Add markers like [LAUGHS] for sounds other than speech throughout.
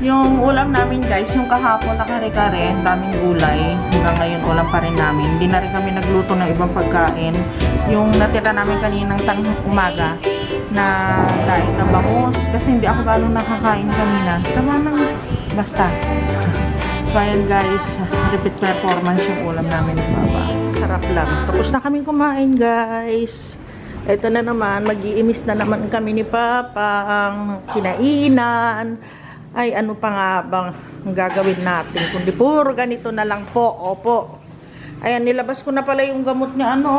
Yung ulam namin guys, yung kahapon na kare-kare, daming gulay. Hanggang ngayon ulam pa rin namin. Hindi na rin kami nagluto ng ibang pagkain. Yung natira namin kaninang tang umaga na daing na bangus. Kasi hindi ako gano'ng nakakain kanina. Sama ng basta. [LAUGHS] so ayan guys, repeat performance yung ulam namin ni Papa. Sarap lang. Tapos na kami kumain guys. Ito na naman, mag-iimis na naman kami ni Papa ang kinainan. Ay, ano pa nga bang gagawin natin? Kundi puro ganito na lang po. Opo. Ayan, nilabas ko na pala yung gamot ni ano,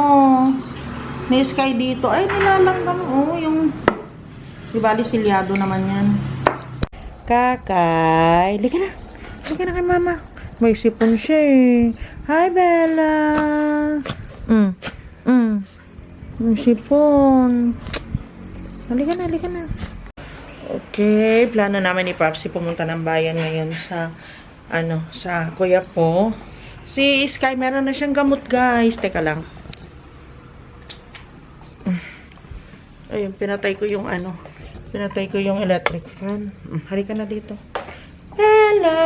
ni Sky dito. Ay, nilalanggam. Oh, yung, di bali, silyado naman yan. Kakay. Lika na. Lika na kay mama. May sipon siya eh. Hi, Bella. Mm. Mm. May sipon. Halika na, halika na. Okay, plano namin ni Papsi pumunta ng bayan ngayon sa ano, sa kuya po. Si Sky, meron na siyang gamot, guys. Teka lang. Ayun, pinatay ko yung ano. Pinatay ko yung electric fan. Mm, Halika na dito. Bella!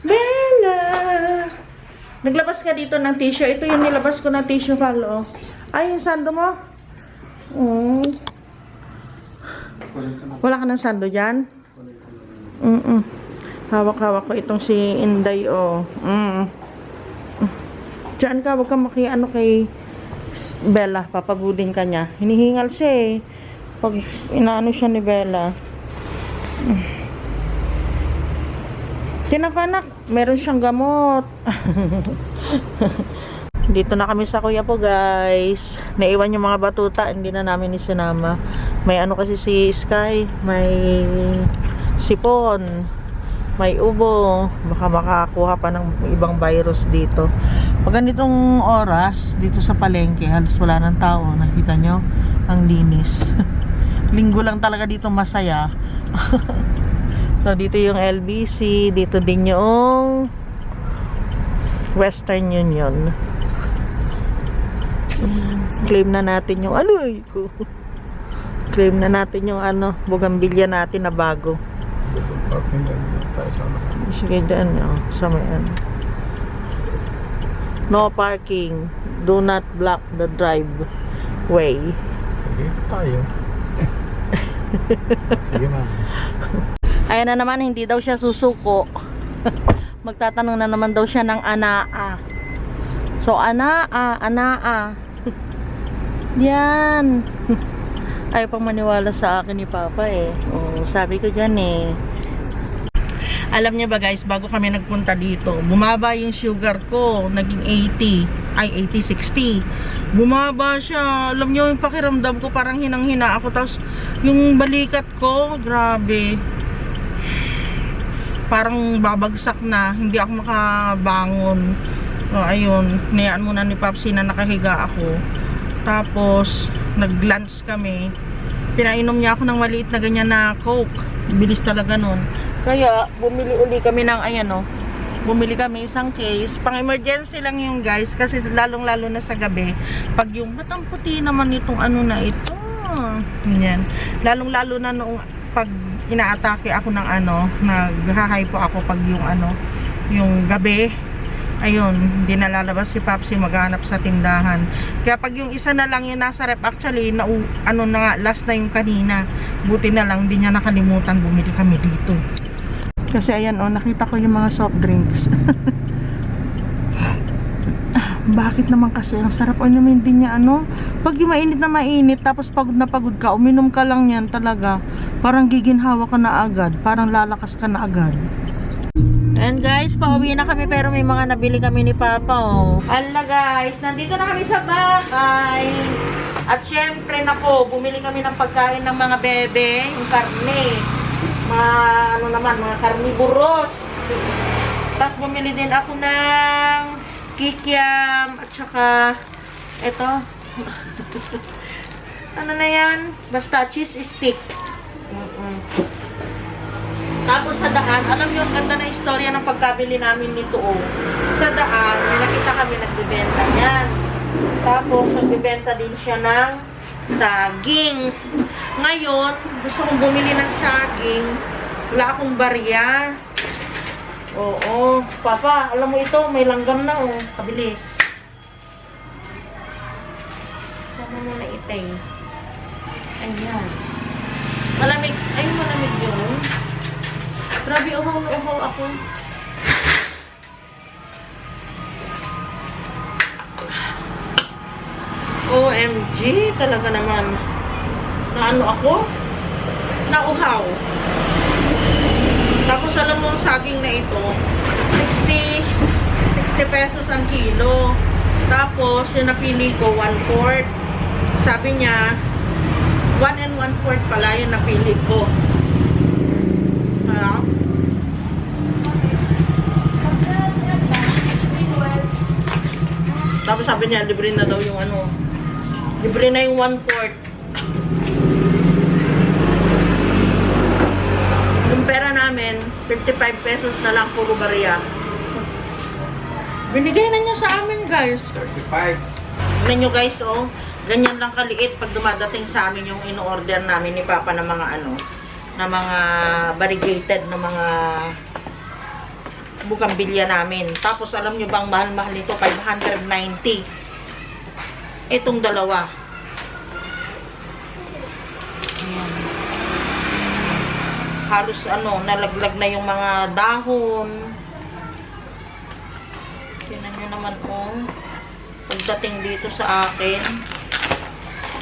Bella! Naglabas ka dito ng tissue. Ito yung nilabas ko ng tissue, Palo. Ay, yung sando mo? Oh. Wala ka ng sando dyan? Mm-mm. Hawak-hawak ko itong si Inday, oh. Mm. Diyan ka, huwag ka makiano kay Bella. Papagudin ka niya. Hinihingal siya eh. Pag inaano siya ni Bella. Mm. Tinakanak, meron siyang gamot. [LAUGHS] Dito na kami sa kuya po guys. Naiwan yung mga batuta, hindi na namin isinama. May ano kasi si Sky, may sipon, may ubo. Baka makakuha pa ng ibang virus dito. Pag ganitong oras, dito sa palengke, halos wala ng tao. Nakita nyo? Ang linis. [LAUGHS] Linggo lang talaga dito masaya. [LAUGHS] so, dito yung LBC. Dito din yung Western Union. Claim na natin yung ano eh, ko. Claim na natin yung ano, bugambilya natin na bago. Sige dyan, oh, sa may ano. No parking. Do not block the driveway. Sige, tayo. [LAUGHS] Sige ma'am. Ayan na naman, hindi daw siya susuko. [LAUGHS] Magtatanong na naman daw siya ng anaa. So, anaa, anaa. Yan. [LAUGHS] Ayaw pang maniwala sa akin ni Papa eh. Oh, sabi ko dyan eh. Alam niyo ba guys, bago kami nagpunta dito, bumaba yung sugar ko, naging 80, ay 80, 60. Bumaba siya, alam niyo yung pakiramdam ko, parang hinang-hina ako, tapos yung balikat ko, grabe. Parang babagsak na, hindi ako makabangon. O, ayun, niyaan muna ni Papsi na nakahiga ako. Tapos, nag-lunch kami. Pinainom niya ako ng maliit na ganyan na Coke. Bilis talaga nun. Kaya, bumili uli kami ng, ayan o, bumili kami isang case. Pang emergency lang yung guys, kasi lalong-lalo na sa gabi. Pag yung, ba't ang puti naman itong ano na ito? Yan. Lalong-lalo na noong pag inaatake ako ng ano, naghahypo ako pag yung ano, yung gabi, ayun, hindi na lalabas si Papsi maghanap sa tindahan. Kaya pag yung isa na lang yung nasa rep, actually, na, ano na nga, last na yung kanina. Buti na lang, hindi niya nakalimutan bumili kami dito. Kasi ayan, oh, nakita ko yung mga soft drinks. [LAUGHS] Bakit naman kasi ang sarap inumin din niya ano? Pag yung mainit na mainit tapos pagod na pagod ka, uminom ka lang yan talaga. Parang giginhawa ka na agad, parang lalakas ka na agad. And guys, pauwi na kami pero may mga nabili kami ni Papa oh. Ala guys, nandito na kami sa bahay. At syempre nako, bumili kami ng pagkain ng mga bebe, yung karne. Mga ano naman, mga karnivoros. Tapos bumili din ako ng kikiam at saka eto. [LAUGHS] ano na yan? Basta cheese stick. Mm-mm. Tapos sa daan, alam niyo ang ganda na istorya ng pagkabili namin nito oh. Sa daan, nakita kami nagbebenta niyan. Tapos nagbebenta din siya ng saging. Ngayon, gusto kong bumili ng saging Wala akong barya. Oo. Papa, alam mo ito, may langgam na oh. Kabilis. Sama mo na itay. Ayan. Malamig. Ay, malamig yun. Grabe, uhaw na uhaw ako. OMG, talaga naman. Naano ako? Nauhaw. Tapos alam mo ang saging na ito, 60 60 pesos ang kilo. Tapos yung napili ko 1 quart. Sabi niya 1 and 1 quart pala yung napili ko. Kaya sabi niya, libre na daw yung ano. Libre na yung 1 quart. Yung pera namin, 55 pesos na lang puro bariya. Binigay na niya sa amin, guys. 35. Tignan nyo guys, oh. Ganyan lang kaliit pag dumadating sa amin yung in-order namin ni Papa ng mga ano, na mga variegated na mga bukambilya namin. Tapos alam nyo bang mahal-mahal nito? 590. Itong dalawa. Ayan. Halos ano, nalaglag na yung mga dahon. Tingnan nyo naman oh. Pagdating dito sa akin.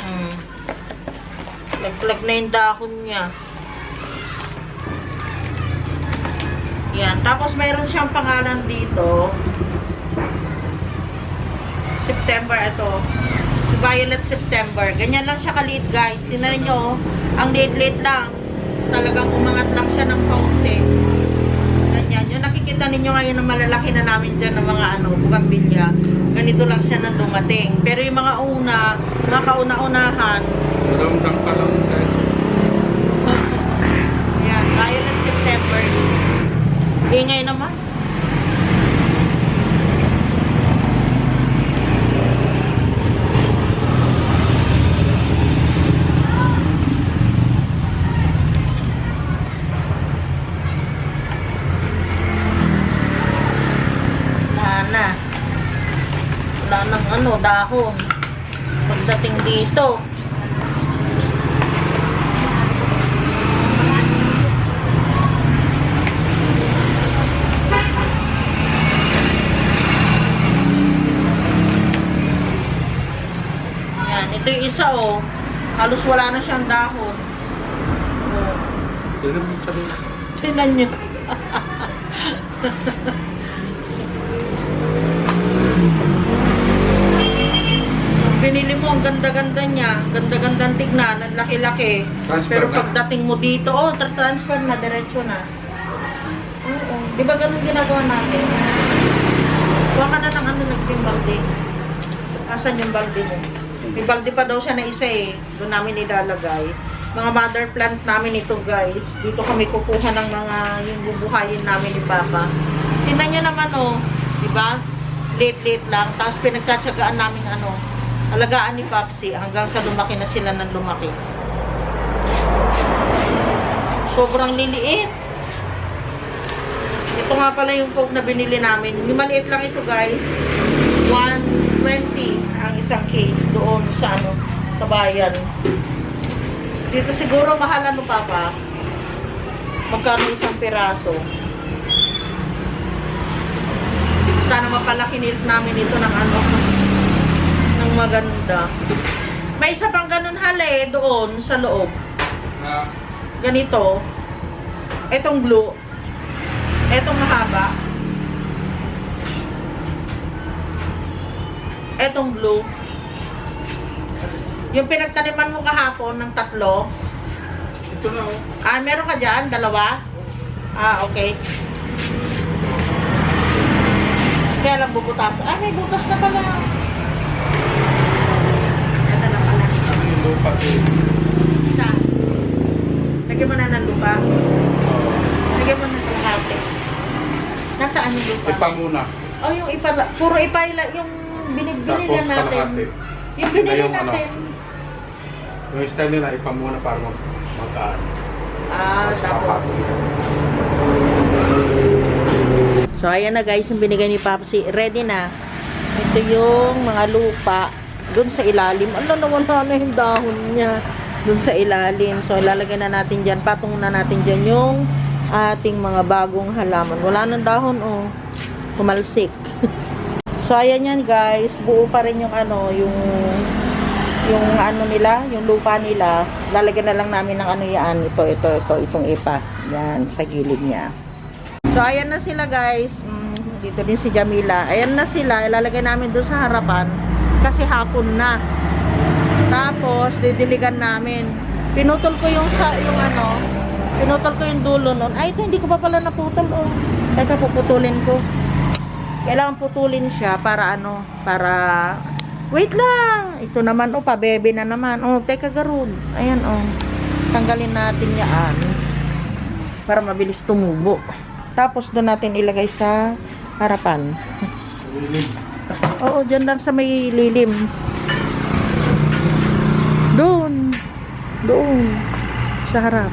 Hmm. Laglag na yung dahon niya. Yan. Tapos mayroon siyang pangalan dito. September ito. Si Violet September. Ganyan lang siya kaliit guys. Tingnan niyo oh. Ang liit-liit lang. Talagang umangat lang siya ng kaunti. Ganyan. Yung nakikita ninyo ngayon na malalaki na namin dyan ng mga ano, bugambilya. Ganito lang siya na dumating. Pero yung mga una, mga kauna-unahan, Ramdam ka lang guys. yan, Violet September. Ingay naman. Ano, dahon. Pagdating dito, Yan, ito yung isa oh. Halos wala na siyang dahon. Oh. Tignan mo nyo. Binili mo, ang ganda-ganda niya. Ganda-gandang tignan, ang laki-laki. Pero na. pagdating mo dito, oh, tra- transfer na, diretso na. Oo. Di ba ganun ginagawa natin? Huwag ka na ng ano, nagpimbalde. Asan yung balde mo? May balde pa daw siya na isa eh. Doon namin ilalagay. Mga mother plant namin ito guys. Dito kami kukuha ng mga yung bubuhayin namin ni Papa. Tingnan nyo naman oh. Di ba? Late-late lang. Tapos pinagtsatsagaan namin ano. Alagaan ni Papsi hanggang sa lumaki na sila ng lumaki. Sobrang liliit. Ito nga pala yung coke na binili namin. Yung maliit lang ito guys. 120 ang isang case doon sa ano sa bayan. Dito siguro mahal ano papa. Magkano isang piraso? Sana mapalaki nil- namin ito ng ano ng maganda. May isa pang ganun hali doon sa loob. Ganito. Etong blue. Etong mahaba. Etong blue. Yung pinagtaniman mo kahapon ng tatlo. ito na oh. Ah, meron ka dyan? Dalawa? Ah, okay. Kaya lang bubutas. Ah, may butas na pala. Ito na pala. Yung lupa eh. Isa. Lagyan mo na ng lupa. Lagyan mo ng kalahati. Nasaan yung lupa? Ipa muna. Oh, yung ipala, puro ipala, yung binibili Tapos na natin. kalahati. Yung binili Yung ano, natin. Yung style nila, ipa muna para mag magaan. Ah, tapos. So, ayan na guys, yung binigay ni Papsi. Ready na. Ito yung mga lupa doon sa ilalim. Ano, nawala na yung dahon niya doon sa ilalim. So, ilalagay na natin dyan. Patong na natin dyan yung ating mga bagong halaman. Wala nang dahon, oh. Kumalsik. So, ayan yan guys. Buo pa rin yung ano, yung yung ano nila, yung lupa nila. Lalagyan na lang namin ng ano yan. Ito, ito, ito, itong ipa. Yan, sa gilid niya. So, ayan na sila guys. Mm, dito din si Jamila. Ayan na sila. Ilalagay namin doon sa harapan. Kasi hapon na. Tapos, didiligan namin. Pinutol ko yung sa, yung ano, pinutol ko yung dulo nun. Ay, ito, hindi ko pa pala naputol, oh. Teka, puputulin ko. Kailangan putulin siya para ano, para, wait lang. Ito naman, oh, pabebe na naman. Oh, teka, garud. Ayan, oh. Tanggalin natin yan. Para mabilis tumubo. Tapos, doon natin ilagay sa harapan. Oo, dyan lang sa may lilim. Doon. Doon. Sa harap.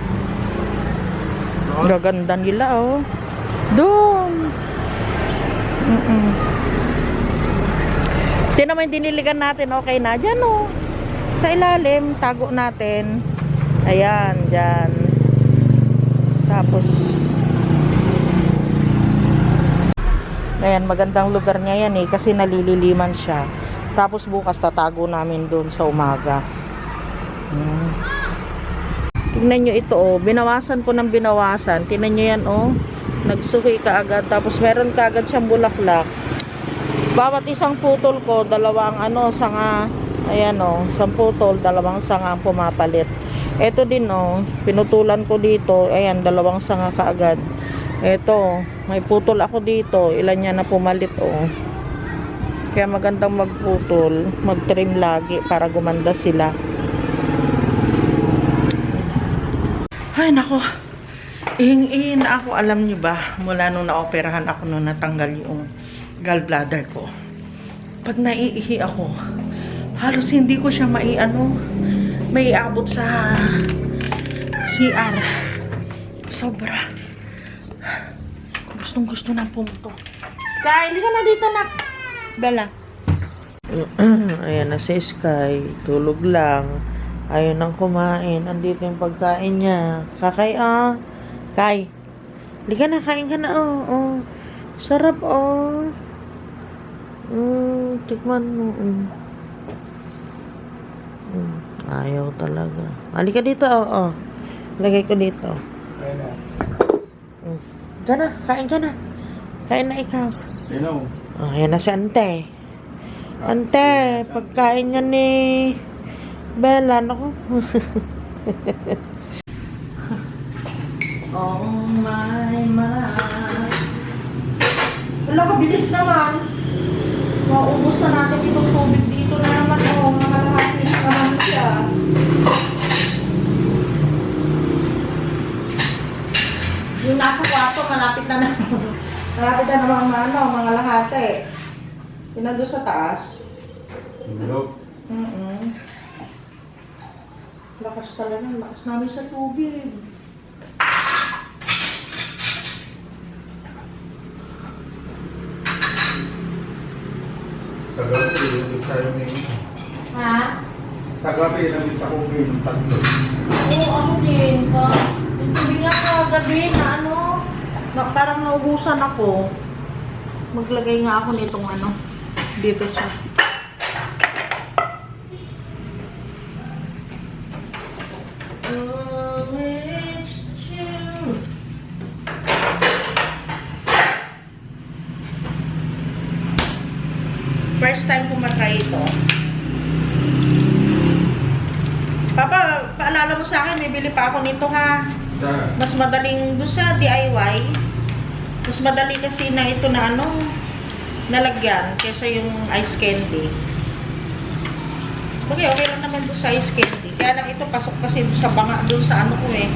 Gaganda nila, oh. Doon. Mm-mm. Ito naman yung diniligan natin, okay na. Dyan, oh. Sa ilalim, tago natin. Ayan, dyan. Tapos, Ayan, magandang lugar niya yan eh, kasi nalililiman siya. Tapos bukas tatago namin doon sa umaga. Hmm. Tingnan nyo ito oh, binawasan ko ng binawasan. Tingnan nyo yan oh, nagsuhi kaagad. Tapos meron kaagad siyang bulaklak. Bawat isang putol ko, dalawang ano, sanga, ayan oh, isang putol, dalawang sanga ang pumapalit. Ito din oh, pinutulan ko dito, ayan, dalawang sanga kaagad. Ito, may putol ako dito. Ilan niya na pumalit, oh. Kaya magandang magputol, mag-trim lagi para gumanda sila. Ay, nako. Ihing-ihin na ako, alam niyo ba, mula nung naoperahan ako nung natanggal yung gallbladder ko. Pag naiihi ako, halos hindi ko siya maiano, may abot sa CR. Sobra. Gustong gusto ng pumuto. Sky, hindi ka na dito na. Bella. [CLEARS THROAT] Ayan na si Sky. Tulog lang. Ayaw nang kumain. Andito yung pagkain niya. Kakay ah. Kay. Liga na, kain ka na oh. oh. Sarap oh. Mm, tikman mo. Mm. Mm, ayaw talaga. Halika dito oh. oh. Lagay ko dito. Ayun na. Mm. Diyan na, kain ka na. Kain na ikaw. Ayun na. oh. Oh, ayan na si Ante. Ante, pagkain niya ni Bella, naku. [LAUGHS] oh my, my. Wala ka, bilis naman. Maubos na natin itong tubig dito na naman. Oh, mga lahati na naman siya. Yung nasa kwarto, malapit na naman. [LAUGHS] malapit na naman mga ano, mga lahati. Yung nandun sa taas. Hello. Mm Lakas talaga, lakas namin sa tubig. Sa gabi, yung tayo may... Ha? Sa gabi, nabit ako yung tatlo. Oo, ako din. Yung tubig nga kagabi na ano, na, parang naubusan ako. Maglagay nga ako nitong ano, dito sa... Oh, it's you. First time ko matry ito. Papa, paalala mo bibili pa ako nito ha. Mas madaling doon sa DIY. Mas madali kasi na ito na ano, nalagyan kaysa yung ice candy. Okay, okay lang naman doon sa ice candy. Kaya lang ito pasok kasi sa banga doon sa ano ko eh.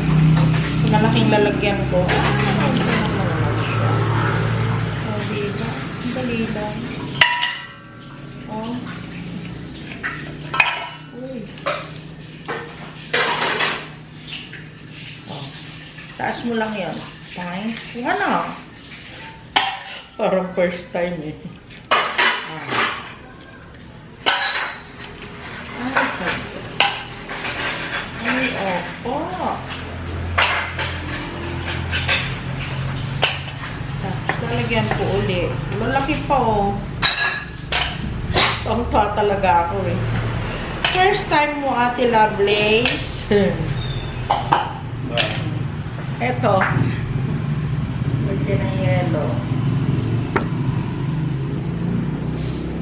Sa malaking lalagyan ko. Ah, siya. Oh, diba? Ang dali lang. Oh. Uy. Oh. Taas mo lang. Fine. Yung ano? Parang first time eh. Ay, opo. Lalagyan ko uli. Malaki pa oh. Tangka talaga ako eh. First time mo, Ate Lovelace. [LAUGHS] Eto. Lagyan ng yelo.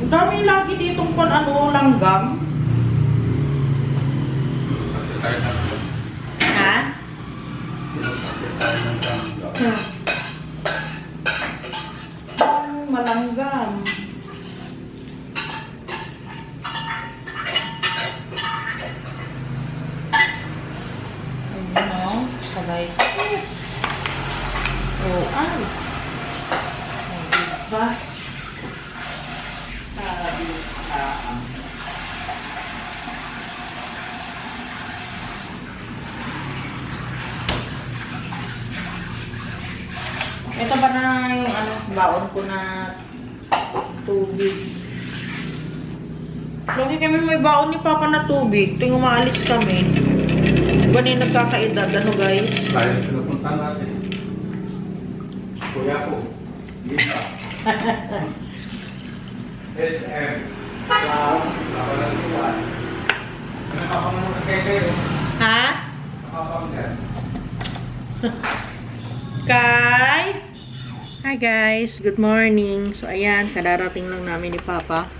Ang dami lagi ditong kung ano, langgam. Ha? Hmm. Ang malanggam. Ayun o. Sabay. Oh, ay. Diba? Sabi ka. Ito ba na yung ano, baon ko na tubig? Lagi kami may baon ni Papa na tubig. Tuwing umaalis kami. Ba na yung nagkakaedad? Ano guys? Tayo na pinupunta natin. Kuya ko. SM. Wow. Nakawalan ko ba? Ano ka pang kay kayo? Ha? Nakapang-sir. Kay? Hi guys, good morning. So ayan, kadarating lang namin ni Papa.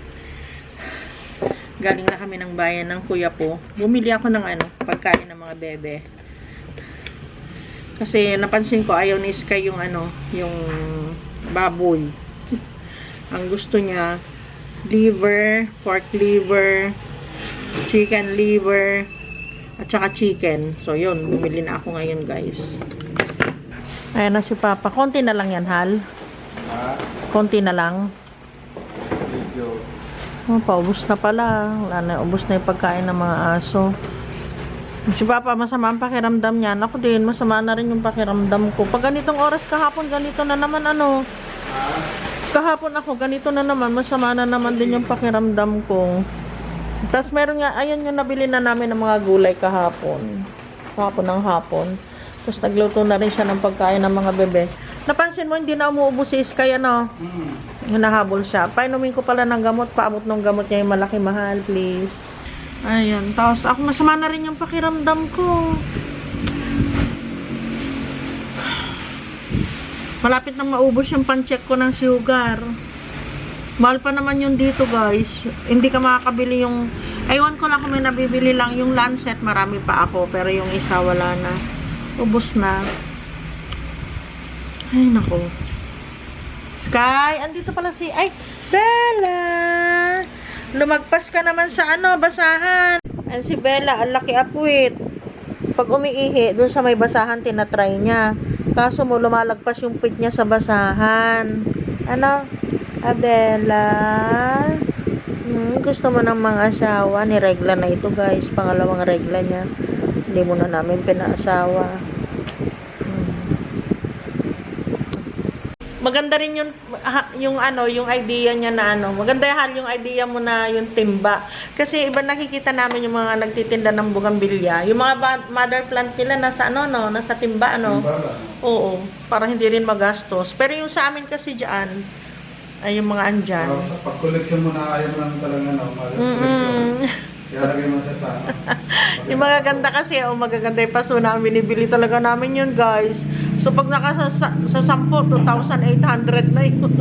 Galing na kami ng bayan ng kuya po. Bumili ako ng ano, pagkain ng mga bebe. Kasi napansin ko ayaw ni Sky yung ano, yung baboy. Ang gusto niya, liver, pork liver, chicken liver, at saka chicken. So yun, bumili na ako ngayon guys. Ayan na si Papa. Konti na lang yan, Hal. Ha? Konti na lang. Oh, paubos na pala. Wala na, ubos na yung pagkain ng mga aso. Si Papa, masama ang pakiramdam niya. Ako din, masama na rin yung pakiramdam ko. Pag ganitong oras kahapon, ganito na naman ano. Kahapon ako, ganito na naman. Masama na naman din yung pakiramdam ko. Tapos meron nga, ayan yung nabili na namin ng mga gulay kahapon. Kahapon ng hapon. Tapos nagluto na rin siya ng pagkain ng mga bebe. Napansin mo, hindi na umuubos si Sky, ano? Hmm. Hinahabol siya. Painumin ko pala ng gamot. Paabot ng gamot niya yung malaki mahal, please. Ayun. Tapos ako masama na rin yung pakiramdam ko. Malapit nang maubos yung pancheck ko ng sugar. Mahal pa naman yun dito, guys. Hindi ka makakabili yung... Aywan ko lang kung may nabibili lang. Yung Lancet, marami pa ako. Pero yung isa, wala na. Ubus na. Ay, nako. Sky, andito pala si... Ay, Bella! Lumagpas ka naman sa ano, basahan. Ayan si Bella, ang laki apwit. Pag umiihi, dun sa may basahan, tinatry niya. Kaso mo, lumalagpas yung pit niya sa basahan. Ano? Abela? Hmm, gusto mo ng mga asawa. Niregla na ito, guys. Pangalawang regla niya. Hindi mo na namin pinaasawa. Hmm. Maganda rin yung yung ano yung idea niya na ano maganda hal yung idea mo na yung timba kasi iba nakikita namin yung mga nagtitinda ng bugambilya yung mga mother plant nila nasa ano no nasa timba ano Timbala. oo para hindi rin magastos pero yung sa amin kasi diyan ay yung mga andyan Pero sa pag-collection mo na ayaw mo lang talaga na collection. Mm-mm. [LAUGHS] Yung magaganda kasi, o magaganda yung paso na binibili talaga namin yun, guys. So, pag naka sa, sa 10, 2,800 na yun.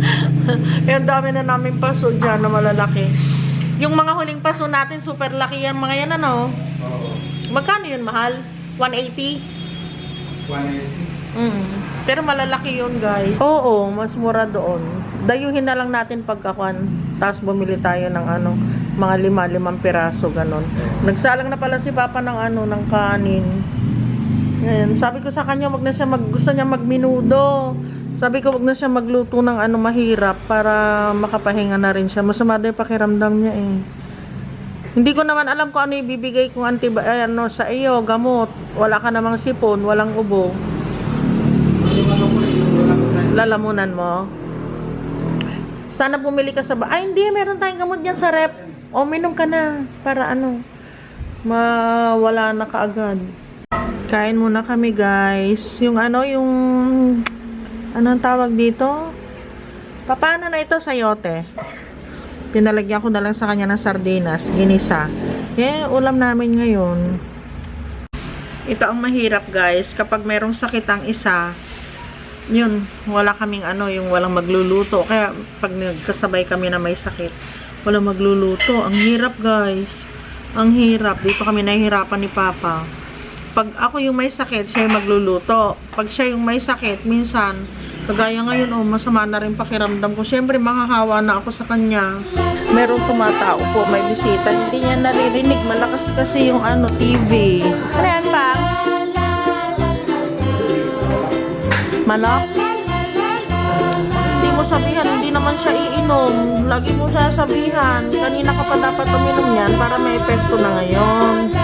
[LAUGHS] Yung dami na namin paso dyan na malalaki. Yung mga huling paso natin, super laki yan mga yan, ano? Oo. Magkano yun, mahal? 180? 180. Mm. Pero malalaki yun, guys. Oo, mas mura doon. Dayuhin na lang natin pagkakuan. Tapos bumili tayo ng ano, mga lima, limang piraso, ganon. Nagsalang na pala si Papa ng ano, ng kanin. Yan. Sabi ko sa kanya, wag na siya mag, gusto niya magminudo. Sabi ko, wag na siya magluto ng ano mahirap para makapahinga na rin siya. Masama daw yung pakiramdam niya eh. Hindi ko naman alam kung ano ibibigay kong anti ano sa iyo, gamot. Wala ka namang sipon, walang ubo. Lalamunan mo. Sana bumili ka sa ba. Ay, hindi. Meron tayong gamot dyan sa rep. O, minom ka na. Para ano, mawala na kaagad. Kain muna kami, guys. Yung ano, yung... Anong tawag dito? Paano na ito, sayote? Pinalagyan ko na lang sa kanya ng sardinas, ginisa. Eh, ulam namin ngayon. Ito ang mahirap, guys. Kapag merong sakit ang isa, yun, wala kaming ano, yung walang magluluto. Kaya pag nagkasabay kami na may sakit, walang magluluto. Ang hirap, guys. Ang hirap. Dito kami nahihirapan ni Papa. Pag ako yung may sakit, siya yung magluluto. Pag siya yung may sakit, minsan, kagaya ngayon, oh, masama na rin pakiramdam ko. Siyempre, makahawa na ako sa kanya. Merong tumatao po, may bisita. Hindi niya naririnig. Malakas kasi yung ano, TV. Ano yan, pa? Manok? Mo sabihan, hindi naman siya iinom. Lagi mo siya sabihan, kanina ka pa dapat uminom yan para may epekto na ngayon.